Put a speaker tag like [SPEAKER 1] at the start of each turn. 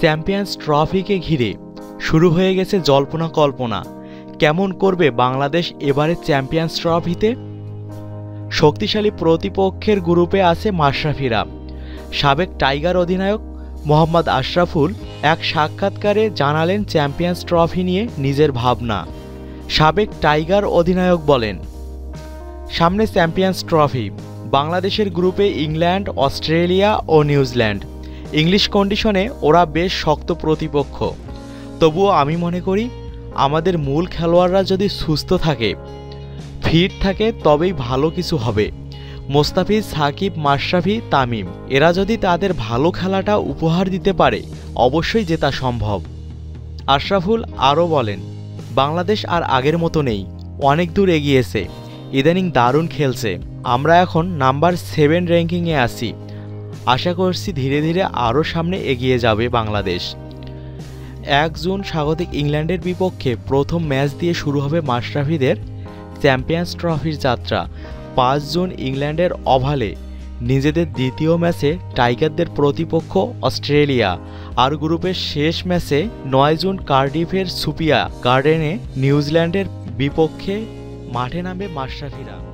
[SPEAKER 1] Champions ট্রফিকে ঘিরে শুরু হয়ে গেছে জল্পনা কল্পনা। কেমন করবে বাংলাদেশ এবারে চ্যাম্পিয়ন্স ট্রফিতে? শক্তিশালী প্রতিপক্ষের গ্রুপে আছে মাশরাফিরা। সাবেক টাইগার অধিনায়ক মোহাম্মদ আশরাফুল এক সাক্ষাৎকারে জানালেন চ্যাম্পিয়ন্স ট্রফি নিয়ে নিজের ভাবনা। সাবেক টাইগার অধিনায়ক বলেন, সামনে চ্যাম্পিয়ন্স ট্রফি, বাংলাদেশের গ্রুপে ইংল্যান্ড, অস্ট্রেলিয়া ও নিউজিল্যান্ড। ইংলিশ কন্ডিশনে ওরা বেশ শক্ত প্রতিপক্ষ। তবুও আমি মনে করি, আমাদের মূল খেলোয়াড়রা যদি সুস্থ থাকে ফিট থাকে, তবেই ভালো কিছু হবে। মোস্তাফিজ, সাকিব, মাশরাফি, তামিম, এরা যদি তাদের ভালো খেলাটা উপহার দিতে পারে, অবশ্যই জেতা সম্ভব। আশরাফুল আরও বলেন, বাংলাদেশ আর আগের মতো নেই, অনেক দূর এগিয়েছে। ইদানিং দারুণ খেলছে। আমরা এখন নাম্বার সেভেন র্যাঙ্কিংয়ে আছি। আশা করছি ধীরে ধীরে আরও সামনে এগিয়ে যাবে বাংলাদেশ। এক জুন স্বাগতিক ইংল্যান্ডের বিপক্ষে প্রথম ম্যাচ দিয়ে শুরু হবে মাশরাফিদের চ্যাম্পিয়ন্স ট্রফির যাত্রা। পাঁচ জুন ইংল্যান্ডের অভালে নিজেদের দ্বিতীয় ম্যাচে টাইগারদের প্রতিপক্ষ অস্ট্রেলিয়া আর গ্রুপের শেষ ম্যাচে নয় জুন কার্ডিফের সুপিয়া গার্ডেনে নিউজিল্যান্ডের বিপক্ষে মাঠে নামবে মাশরাফিরা।